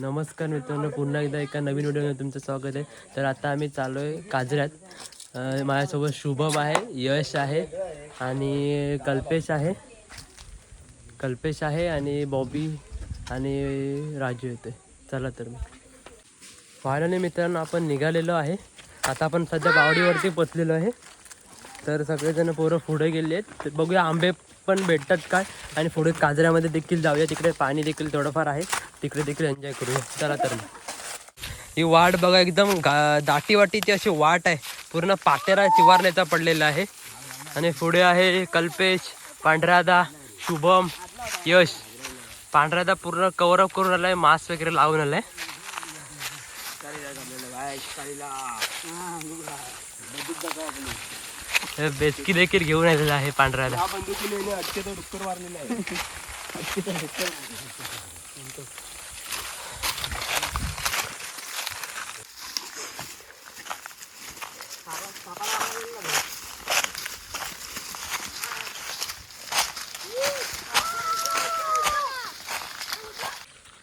नमस्कार मित्रांनो पुन्हा एकदा एका नवीन व्हिडिओमध्ये तुमचं स्वागत आहे. तर आता आम्ही चाललो आहे काजऱ्यात माझ्यासोबत शुभम आहे यश आहे आणि कल्पेश आहे. कल्पेश आहे आणि बॉबी आणि राजू येते चला तर मग. फायनली मित्रांनो आपण निघालेलो आहे. आता आपण सध्या बावडीवरती पोचलेलो आहे. तर सगळेजण पोरं पुढे गेले आहेत बघूया आंबे पण भेटतात काय? आणि पुढे काजऱ्यामध्ये देखील जाऊया. तिकडे पाणी देखील थोडंफार आहे. तिकडे देखील एन्जॉय करूया. चला तर मग. ही वाट बघा एकदम गा दाटी वाटीची अशी वाट आहे. पूर्ण पातेरा चिवारण्याचा पडलेला आहे. आणि पुढे आहे कल्पेश पांढरादा शुभम यश. पांढरादा पूर्ण कवर अप करून आलाय मास्क वगैरे लावून आलाय. हे बेचकी देखील घेऊन आलेला आहे पांढरादा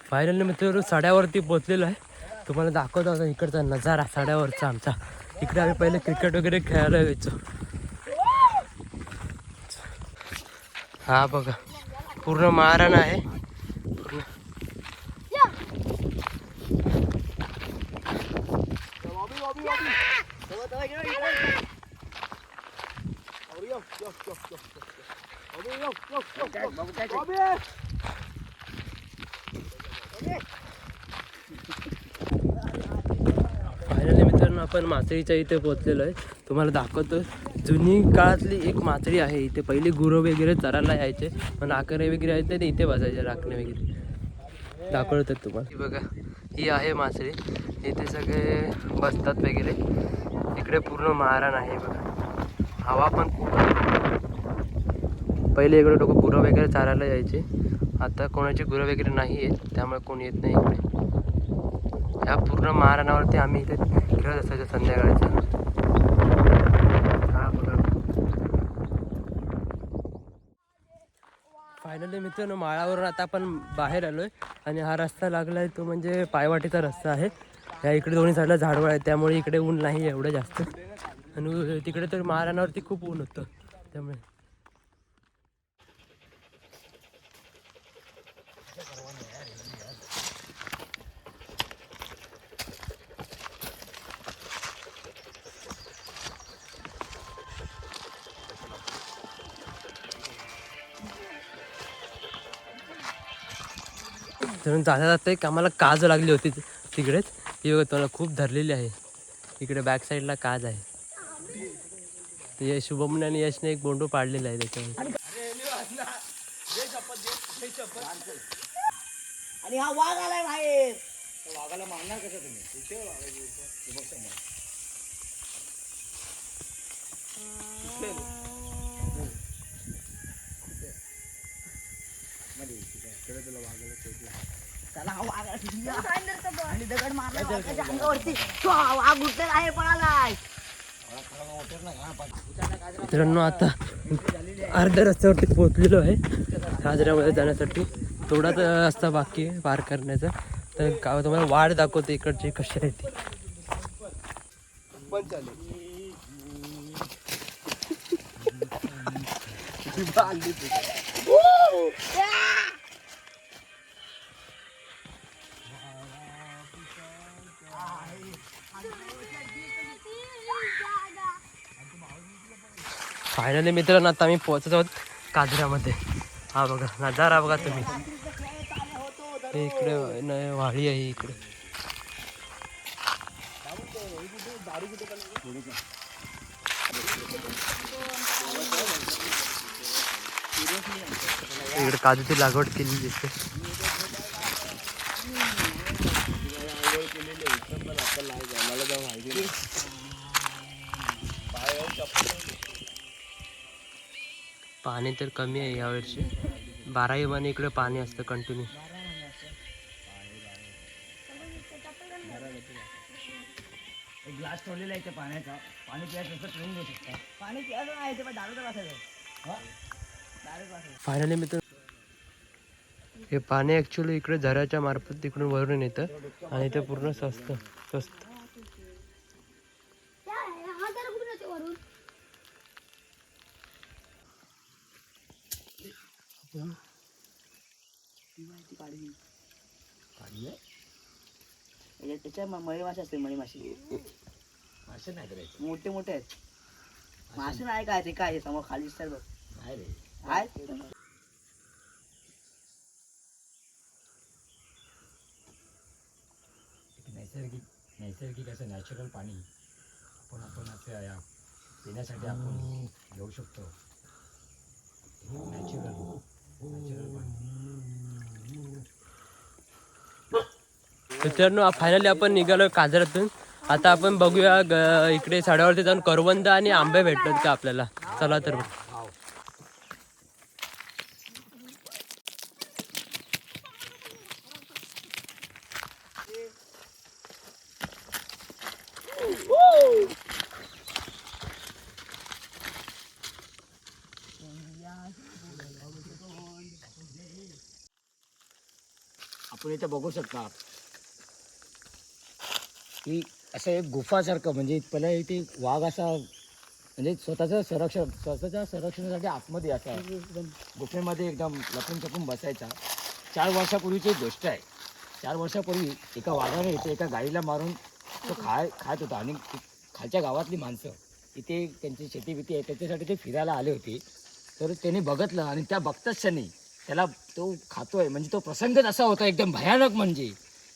फायनल मित्र साड्यावरती पोचलेलो आहे. तुम्हाला दाखवतो आता इकडचा नजारा साड्यावरचा आमचा. इकडे आम्ही पहिले क्रिकेट वगैरे खेळायला यायचो हा बघा. पूर्ण मारण आहे. पूर्ण फायनली मित्रांनो आपण मासळीच्या इथे पोहोचलेलो आहे. तुम्हाला दाखवतो जुनी काळातली एक मासळी आहे इथे. पहिले गुरं वगैरे चरायला यायचे पण आकरे वगैरे आहेत ते इथे बसायचे राखणे वगैरे. दाखवतात तुम्हाला. बघा ही आहे मासळी इथे सगळे बसतात वगैरे. इकडे पूर्ण महाराण आहे बघा. हवा पण खूप पहिले इकडे लोक गुरं वगैरे चारायला यायचे. आता कोणाची गुरं वगैरे नाही आहेत त्यामुळे कोणी येत नाही इकडे. या पूर्ण महाराणावरती आम्ही इथे खेळत असायचो संध्याकाळच्या हा बघा फायनली मित्रांनो माळावरून आता आपण बाहेर आलोय. आणि हा रस्ता लागला आहे तो म्हणजे पायवाटीचा रस्ता आहे. या इकडे दोन्ही साईडला झाडवळ आहे त्यामुळे इकडे ऊन नाही एवढं जास्त. आणि तिकडे तर महाराणावरती खूप ऊन होतं. त्यामुळे म्हणून जाता जाता एक आम्हाला काज लागली होती तिकडेच. ती बघा तुम्हाला खूप धरलेली आहे. इकडे बॅक साईडला काज आहे. ते यश शुभमने आणि यशने एक बोंडू पाडलेला आहे त्याच्यावर. आणि हा वाघ आलाय बाहेर. चला हा वाघ आला. आणि दगड मारला वाघाच्या अंगावरती. तो हा वाघ उठलेला आहे पळालाय मित्रांनो आता अर्ध्या रस्त्यावरती पोहोचलेलो आहे. साजऱ्यामध्ये जाण्यासाठी. थोडाच रस्ता बाकी आहे पार करण्याचा. तर का तुम्हाला वाट दाखवते इकडची कशी आहे ती. फायनली मित्रांनो आता आम्ही पोहोचत आहोत काजऱ्यामध्ये हा बघा नजारा बघा तुम्ही. इकडे न- आहे इकडे. इकडे काजूची लागवड केली दिसते. पाणी तर कमी आहे यावर्षी बाराही महिने इकडे पाणी असतं कंटिन्यू ग्लास ठेवलेला आहे पाण्याचा. पाणी प्यायचं असं ठेवून देऊ शकता. पाणी प्यायचं नाही ते दारू तर असायचं दारू फायनली मित्र हे पाणी ॲक्च्युली इकडे झऱ्याच्या मार्फत तिकडून वरून येतं आणि ते पूर्ण स्वस्त स्वस्त. याच्यात- त्याच्यात म- मळी मासे असते मळी मासे. मासे नाही करायचे. मोठे मोठे आहेत. मासे नाही. काय ते काय आहे समोर खाली दिसतात बघ. नाही रे. आहेत एक नैसर्गिक नैसर्गिक असं नॅचरल पाणी आपण आपण असं या पिण्यासाठी आपण घेऊ शकतो. नॅचरल मित्रांनो फायनली आपण निघालो काजरातून. आता आपण बघूया इकडे साड्यावरती जाऊन करवंद आणि आंबे भेटतात का आपल्याला? चला तर आपण इथं बघू शकता. की असं एक गुफासारखं म्हणजे पहिला इथे वाघ असा म्हणजे स्वतःचं संरक्षण स्वतःच्या संरक्षणासाठी आतमध्ये असा गुफेमध्ये एकदम लपून छपून बसायचा. चार वर्षापूर्वीची गोष्ट आहे. चार वर्षापूर्वी एका वाघाने इथे एका गाडीला मारून तो खाय खात होता. आणि खालच्या गावातली माणसं इथे त्यांची शेती बिती आहे त्याच्यासाठी ते फिरायला आले होते. तर त्यांनी बघितलं आणि त्या बघताच क्षणी त्याला तो खातोय. म्हणजे तो प्रसंगच असा होता एकदम भयानक म्हणजे.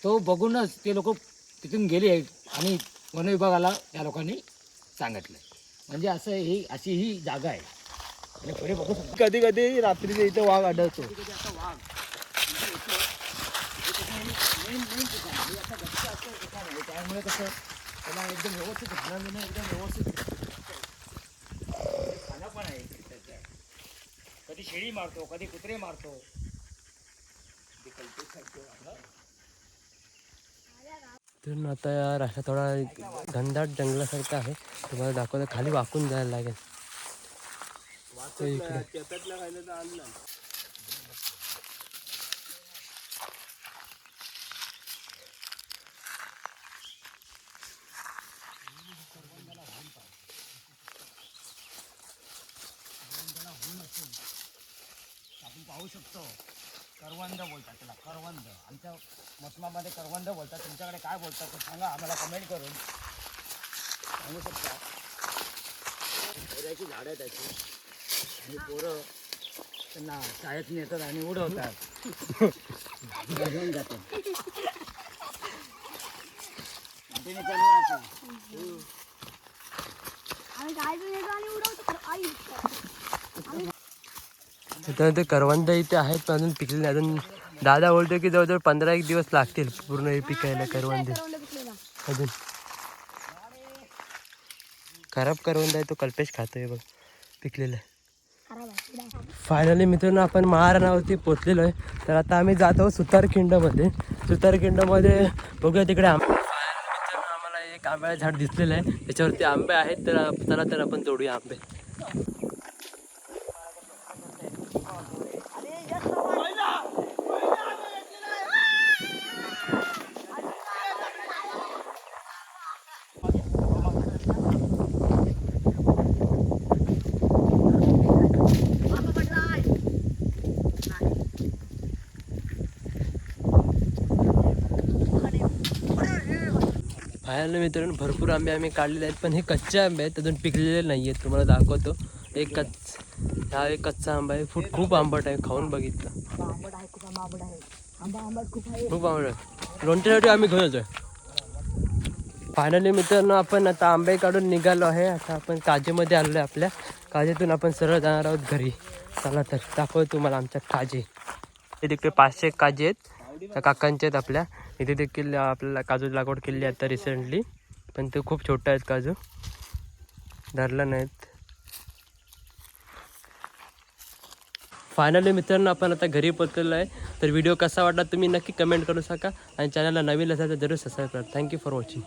तो बघूनच ते लोक तिथून गेले आणि वनविभागाला त्या लोकांनी सांगितलं म्हणजे असं ही अशी ही जागा आहे. आणि पुढे बघू कधी कधी रात्रीचे इथे वाघ आढळतो. त्यामुळे कसं त्याला एकदम व्यवस्थित एकदम व्यवस्थित खाणं पण आहे त्याचं. कधी शेळी मारतो कधी कुत्रे मारतो. तर आता या रस्ता थोडा घनदाट जंगलासारखा आहे. तुम्हाला दाखवतो खाली वाकून जायला लागेल. पाहू शकतो. करवंद बोलतात त्याला करवंद. आमच्या मसमामध्ये करवंद बोलतात. तुमच्याकडे काय बोलतात ते सांगा आम्हाला कमेंट करून. सांगू शकता? पोऱ्याची झाडं आहेत त्याची. आणि पोरं त्यांना शाळेत नेतात आणि उडवतात. घेऊन जातात आणि त्यांना असं. आम्ही गायचं नेतो आणि उडवतो आई त्याच्यानंतर करवंद इथे आहेत पण अजून पिकले नाही. अजून दादा बोलतो की जवळजवळ पंधरा एक दिवस लागतील पूर्ण हे पिकायला करवंदे. अजून. खराब करवंद आहे तो कल्पेश खातोय बघ पिकलेला. आहे फायनली मित्रांनो आपण महाराणावरती पोचलेलो आहे. तर आता आम्ही जात आहोत सुतारखिंडमध्ये. सुतारखिंडमध्ये बघूया तिकडे आंबे आम्हाला एक आंब्याचं झाड दिसलेलं आहे. त्याच्यावरती आंबे आहेत तर चला तर आपण तोडूया आंबे. फायनली मित्रांनो भरपूर आंबे आम्ही काढलेले आहेत. पण हे कच्चे आंबे आहेत अजून पिकलेले नाही आहेत. तुम्हाला दाखवतो. एक कच्च हा एक कच्चा आंबा आहे. फूट खूप आंबट आहे खाऊन बघितलं. खूप आंबट आहे. आहे खूप आंबट आहे लोणच्यासाठी आम्ही घेऊन येतोय. फायनली मित्रांनो आपण आता आंबे काढून निघालो आहे. आता आपण काजेमध्ये आलेलो आहे आपल्या. काजेतून आपण सरळ जाणार आहोत घरी. चला तर दाखवतो तुम्हाला आमच्या काजे. हे तिकडे पाचशे काजे आहेत. त्या काकांच्या आहेत आपल्या. इथे देखील आपल्याला काजू लागवड केली आता रिसेंटली पण ते खूप छोटे आहेत काजू. धरला नाहीत. फायनली मित्रांनो आपण आता घरी पोचलेलो आहे. तर व्हिडिओ कसा वाटला तुम्ही नक्की कमेंट करू शका आणि चॅनलला नवीन असाल तर जरूर सबस्क्राईब करा. Thank you for watching